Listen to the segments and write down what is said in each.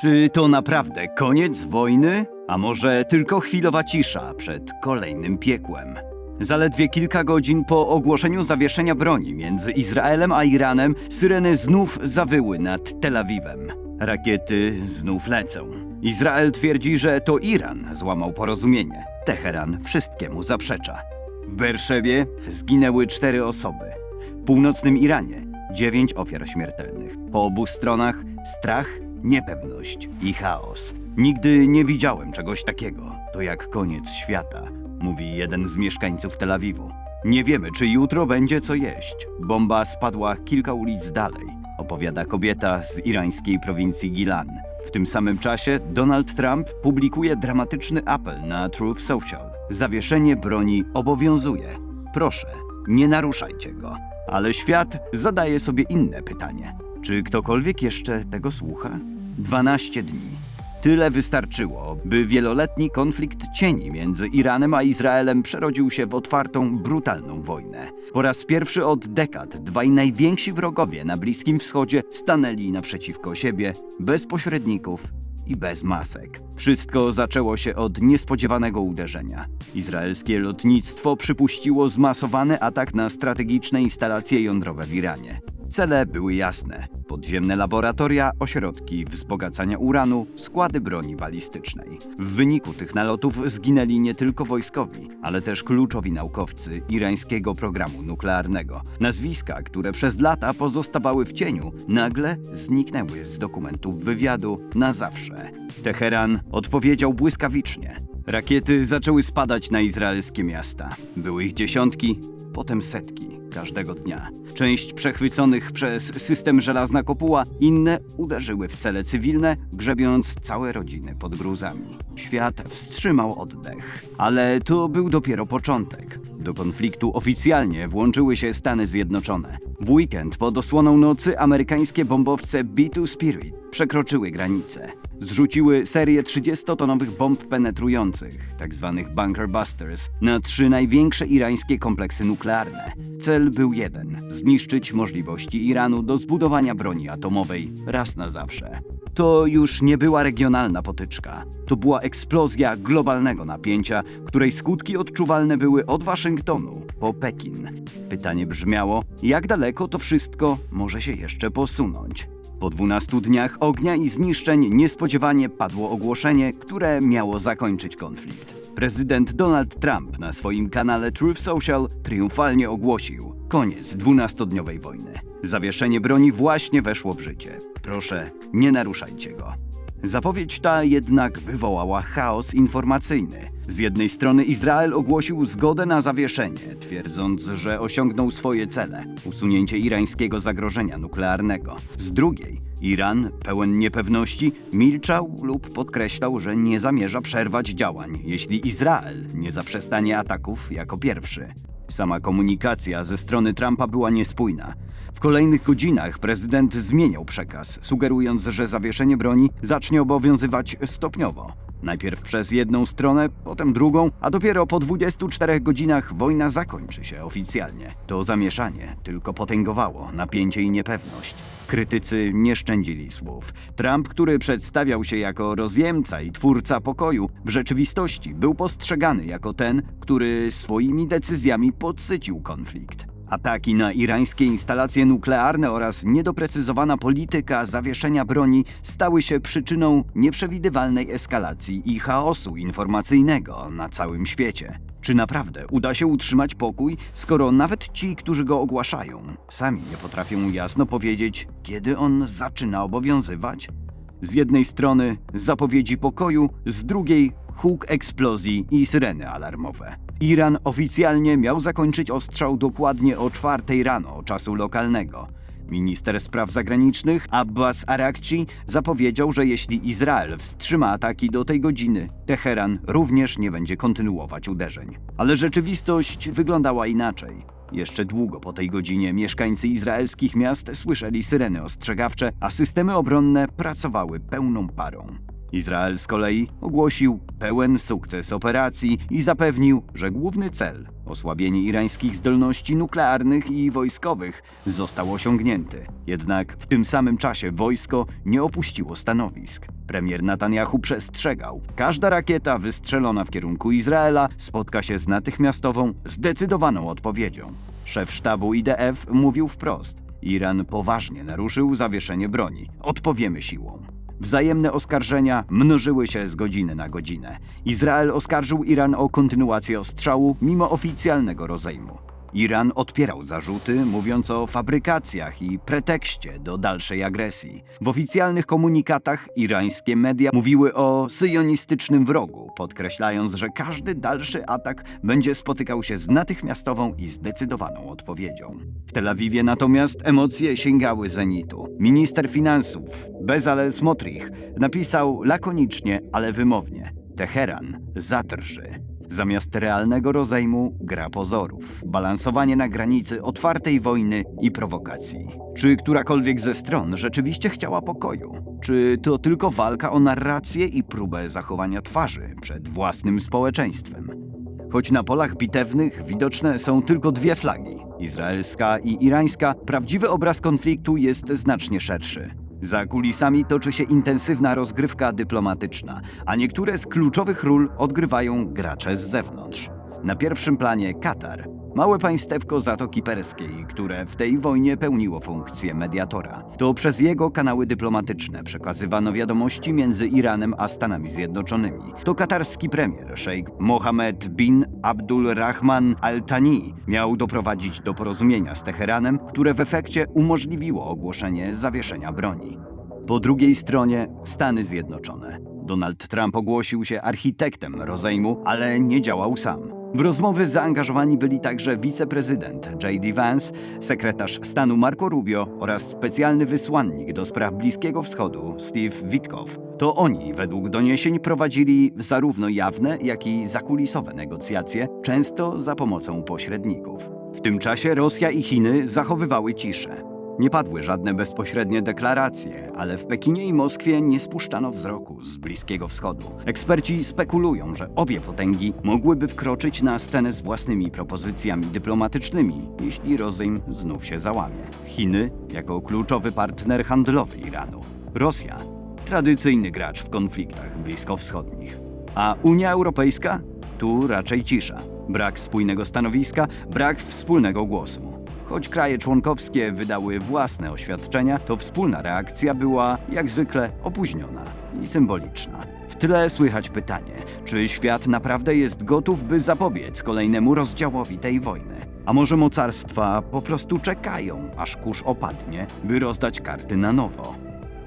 Czy to naprawdę koniec wojny? A może tylko chwilowa cisza przed kolejnym piekłem? Zaledwie kilka godzin po ogłoszeniu zawieszenia broni między Izraelem a Iranem, syreny znów zawyły nad Tel Awiwem. Rakiety znów lecą. Izrael twierdzi, że to Iran złamał porozumienie. Teheran wszystkiemu zaprzecza. W Berszewie zginęły cztery osoby. W północnym Iranie dziewięć ofiar śmiertelnych. Po obu stronach strach, niepewność i chaos. Nigdy nie widziałem czegoś takiego. To jak koniec świata, mówi jeden z mieszkańców Tel Awiwu. Nie wiemy, czy jutro będzie co jeść. Bomba spadła kilka ulic dalej, opowiada kobieta z irańskiej prowincji Gilan. W tym samym czasie Donald Trump publikuje dramatyczny apel na Truth Social. Zawieszenie broni obowiązuje. Proszę, nie naruszajcie go. Ale świat zadaje sobie inne pytanie. Czy ktokolwiek jeszcze tego słucha? 12 dni. Tyle wystarczyło, by wieloletni konflikt cieni między Iranem a Izraelem przerodził się w otwartą, brutalną wojnę. Po raz pierwszy od dekad dwaj najwięksi wrogowie na Bliskim Wschodzie stanęli naprzeciwko siebie, bez pośredników i bez masek. Wszystko zaczęło się od niespodziewanego uderzenia. Izraelskie lotnictwo przypuściło zmasowany atak na strategiczne instalacje jądrowe w Iranie. Cele były jasne: podziemne laboratoria, ośrodki wzbogacania uranu, składy broni balistycznej. W wyniku tych nalotów zginęli nie tylko wojskowi, ale też kluczowi naukowcy irańskiego programu nuklearnego. Nazwiska, które przez lata pozostawały w cieniu, nagle zniknęły z dokumentów wywiadu na zawsze. Teheran odpowiedział błyskawicznie. Rakiety zaczęły spadać na izraelskie miasta. Były ich dziesiątki, potem setki każdego dnia. Część przechwyconych przez system żelazna kopuła, inne uderzyły w cele cywilne, grzebiąc całe rodziny pod gruzami. Świat wstrzymał oddech, ale to był dopiero początek. Do konfliktu oficjalnie włączyły się Stany Zjednoczone. W weekend pod osłoną nocy amerykańskie bombowce B-2 Spirit przekroczyły granicę. Zrzuciły serię 30-tonowych bomb penetrujących, tzw. bunker busters, na trzy największe irańskie kompleksy nuklearne. Cel był jeden: zniszczyć możliwości Iranu do zbudowania broni atomowej raz na zawsze. To już nie była regionalna potyczka. To była eksplozja globalnego napięcia, której skutki odczuwalne były od Waszyngtonu po Pekin. Pytanie brzmiało, jak daleko to wszystko może się jeszcze posunąć. Po 12 dniach ognia i zniszczeń niespodziewanie padło ogłoszenie, które miało zakończyć konflikt. Prezydent Donald Trump na swoim kanale Truth Social triumfalnie ogłosił koniec 12-dniowej wojny. Zawieszenie broni właśnie weszło w życie. Proszę, nie naruszajcie go. Zapowiedź ta jednak wywołała chaos informacyjny. Z jednej strony Izrael ogłosił zgodę na zawieszenie, twierdząc, że osiągnął swoje cele usunięcie irańskiego zagrożenia nuklearnego. Z drugiej, Iran, pełen niepewności, milczał lub podkreślał, że nie zamierza przerwać działań, jeśli Izrael nie zaprzestanie ataków jako pierwszy. Sama komunikacja ze strony Trumpa była niespójna. W kolejnych godzinach prezydent zmieniał przekaz, sugerując, że zawieszenie broni zacznie obowiązywać stopniowo. Najpierw przez jedną stronę, potem drugą, a dopiero po 24 godzinach wojna zakończy się oficjalnie. To zamieszanie tylko potęgowało napięcie i niepewność. Krytycy nie szczędzili słów. Trump, który przedstawiał się jako rozjemca i twórca pokoju, w rzeczywistości był postrzegany jako ten, który swoimi decyzjami podsycił konflikt. Ataki na irańskie instalacje nuklearne oraz niedoprecyzowana polityka zawieszenia broni stały się przyczyną nieprzewidywalnej eskalacji i chaosu informacyjnego na całym świecie. Czy naprawdę uda się utrzymać pokój, skoro nawet ci, którzy go ogłaszają, sami nie potrafią jasno powiedzieć, kiedy on zaczyna obowiązywać? Z jednej strony zapowiedzi pokoju, z drugiej huk eksplozji i syreny alarmowe. Iran oficjalnie miał zakończyć ostrzał dokładnie o czwartej rano czasu lokalnego. Minister spraw zagranicznych Abbas Arakci zapowiedział, że jeśli Izrael wstrzyma ataki do tej godziny, Teheran również nie będzie kontynuować uderzeń. Ale rzeczywistość wyglądała inaczej. Jeszcze długo po tej godzinie mieszkańcy izraelskich miast słyszeli syreny ostrzegawcze, a systemy obronne pracowały pełną parą. Izrael z kolei ogłosił pełen sukces operacji i zapewnił, że główny cel Osłabienie irańskich zdolności nuklearnych i wojskowych został osiągnięty. Jednak w tym samym czasie wojsko nie opuściło stanowisk. Premier Netanyahu przestrzegał. Każda rakieta wystrzelona w kierunku Izraela spotka się z natychmiastową, zdecydowaną odpowiedzią. Szef sztabu IDF mówił wprost: Iran poważnie naruszył zawieszenie broni. Odpowiemy siłą. Wzajemne oskarżenia mnożyły się z godziny na godzinę. Izrael oskarżył Iran o kontynuację ostrzału mimo oficjalnego rozejmu. Iran odpierał zarzuty, mówiąc o fabrykacjach i pretekście do dalszej agresji. W oficjalnych komunikatach irańskie media mówiły o syjonistycznym wrogu, podkreślając, że każdy dalszy atak będzie spotykał się z natychmiastową i zdecydowaną odpowiedzią. W Tel Awiwie natomiast emocje sięgały zenitu. Minister finansów Bezalel Smotrich napisał lakonicznie, ale wymownie: Teheran zadrży. Zamiast realnego rozejmu, gra pozorów, balansowanie na granicy otwartej wojny i prowokacji. Czy którakolwiek ze stron rzeczywiście chciała pokoju? Czy to tylko walka o narrację i próbę zachowania twarzy przed własnym społeczeństwem? Choć na polach bitewnych widoczne są tylko dwie flagi izraelska i irańska, prawdziwy obraz konfliktu jest znacznie szerszy. Za kulisami toczy się intensywna rozgrywka dyplomatyczna, a niektóre z kluczowych ról odgrywają gracze z zewnątrz. Na pierwszym planie Katar, małe państewko Zatoki Perskiej, które w tej wojnie pełniło funkcję mediatora. To przez jego kanały dyplomatyczne przekazywano wiadomości między Iranem a Stanami Zjednoczonymi. To katarski premier, szejk Mohammed bin Abdul Rahman Al Thani, miał doprowadzić do porozumienia z Teheranem, które w efekcie umożliwiło ogłoszenie zawieszenia broni. Po drugiej stronie Stany Zjednoczone. Donald Trump ogłosił się architektem rozejmu, ale nie działał sam. W rozmowy zaangażowani byli także wiceprezydent J.D. Vance, sekretarz stanu Marco Rubio oraz specjalny wysłannik do spraw Bliskiego Wschodu Steve Witkow. To oni, według doniesień, prowadzili zarówno jawne, jak i zakulisowe negocjacje, często za pomocą pośredników. W tym czasie Rosja i Chiny zachowywały ciszę. Nie padły żadne bezpośrednie deklaracje, ale w Pekinie i Moskwie nie spuszczano wzroku z Bliskiego Wschodu. Eksperci spekulują, że obie potęgi mogłyby wkroczyć na scenę z własnymi propozycjami dyplomatycznymi, jeśli rozejm znów się załamie. Chiny jako kluczowy partner handlowy Iranu. Rosja tradycyjny gracz w konfliktach bliskowschodnich. A Unia Europejska? Tu raczej cisza. Brak spójnego stanowiska, brak wspólnego głosu. Choć kraje członkowskie wydały własne oświadczenia, to wspólna reakcja była, jak zwykle, opóźniona i symboliczna. W tle słychać pytanie, czy świat naprawdę jest gotów, by zapobiec kolejnemu rozdziałowi tej wojny? A może mocarstwa po prostu czekają, aż kurz opadnie, by rozdać karty na nowo?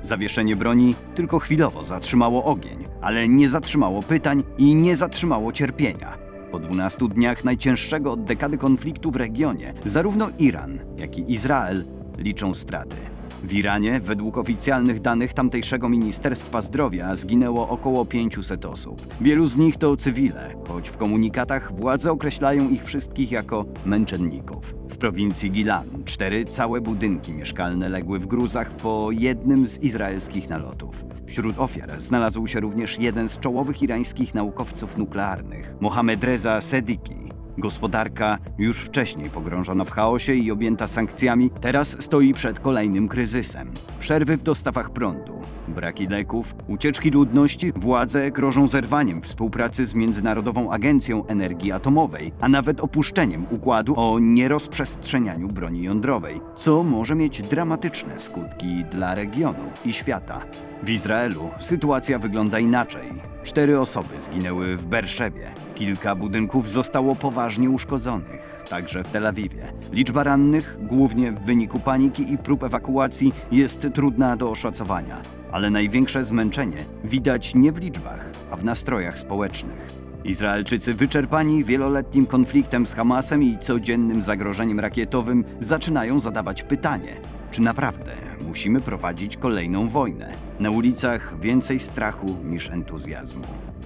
Zawieszenie broni tylko chwilowo zatrzymało ogień, ale nie zatrzymało pytań i nie zatrzymało cierpienia. Po 12 dniach najcięższego od dekady konfliktu w regionie, zarówno Iran, jak i Izrael liczą straty. W Iranie, według oficjalnych danych tamtejszego Ministerstwa Zdrowia, zginęło około 500 osób. Wielu z nich to cywile, choć w komunikatach władze określają ich wszystkich jako męczenników. Prowincji Gilan cztery całe budynki mieszkalne legły w gruzach po jednym z izraelskich nalotów. Wśród ofiar znalazł się również jeden z czołowych irańskich naukowców nuklearnych, Mohamed Reza Sediki. Gospodarka, już wcześniej pogrążona w chaosie i objęta sankcjami, teraz stoi przed kolejnym kryzysem. Przerwy w dostawach prądu, braki leków, ucieczki ludności, władze grożą zerwaniem współpracy z Międzynarodową Agencją Energii Atomowej, a nawet opuszczeniem układu o nierozprzestrzenianiu broni jądrowej, co może mieć dramatyczne skutki dla regionu i świata. W Izraelu sytuacja wygląda inaczej. Cztery osoby zginęły w Berszebie. Kilka budynków zostało poważnie uszkodzonych, także w Tel Awiwie. Liczba rannych, głównie w wyniku paniki i prób ewakuacji, jest trudna do oszacowania, ale największe zmęczenie widać nie w liczbach, a w nastrojach społecznych. Izraelczycy wyczerpani wieloletnim konfliktem z Hamasem i codziennym zagrożeniem rakietowym zaczynają zadawać pytanie, czy naprawdę musimy prowadzić kolejną wojnę. Na ulicach więcej strachu niż entuzjazmu,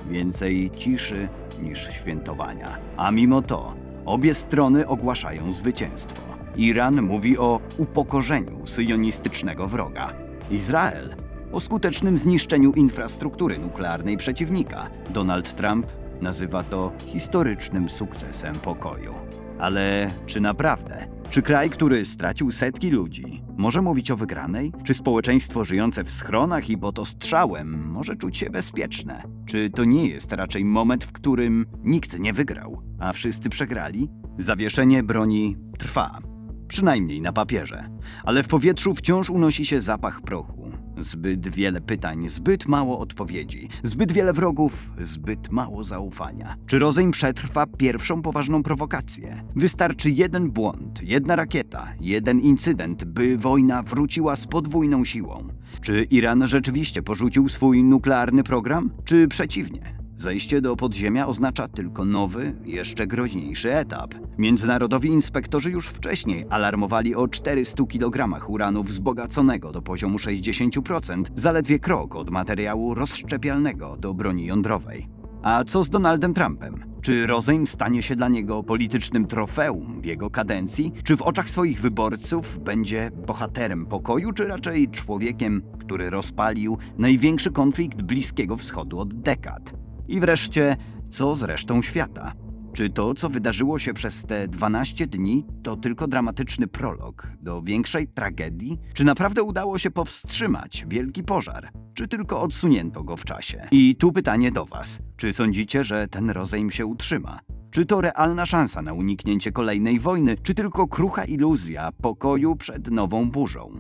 więcej ciszy niż świętowania. A mimo to obie strony ogłaszają zwycięstwo. Iran mówi o upokorzeniu syjonistycznego wroga. Izrael o skutecznym zniszczeniu infrastruktury nuklearnej przeciwnika. Donald Trump nazywa to historycznym sukcesem pokoju. Ale czy naprawdę? Czy kraj, który stracił setki ludzi, może mówić o wygranej? Czy społeczeństwo żyjące w schronach i pod ostrzałem może czuć się bezpieczne? Czy to nie jest raczej moment, w którym nikt nie wygrał, a wszyscy przegrali? Zawieszenie broni trwa. Przynajmniej na papierze. Ale w powietrzu wciąż unosi się zapach prochu. Zbyt wiele pytań, zbyt mało odpowiedzi, zbyt wiele wrogów, zbyt mało zaufania. Czy rozejm przetrwa pierwszą poważną prowokację? Wystarczy jeden błąd, jedna rakieta, jeden incydent, by wojna wróciła z podwójną siłą. Czy Iran rzeczywiście porzucił swój nuklearny program? Czy przeciwnie? Zejście do podziemia oznacza tylko nowy, jeszcze groźniejszy etap. Międzynarodowi inspektorzy już wcześniej alarmowali o 400 kg uranu wzbogaconego do poziomu 60%, zaledwie krok od materiału rozszczepialnego do broni jądrowej. A co z Donaldem Trumpem? Czy rozejm stanie się dla niego politycznym trofeum w jego kadencji? Czy w oczach swoich wyborców będzie bohaterem pokoju, czy raczej człowiekiem, który rozpalił największy konflikt Bliskiego Wschodu od dekad? I wreszcie, co z resztą świata? Czy to, co wydarzyło się przez te 12 dni, to tylko dramatyczny prolog do większej tragedii? Czy naprawdę udało się powstrzymać wielki pożar? Czy tylko odsunięto go w czasie? I tu pytanie do Was. Czy sądzicie, że ten rozejm się utrzyma? Czy to realna szansa na uniknięcie kolejnej wojny, czy tylko krucha iluzja pokoju przed nową burzą?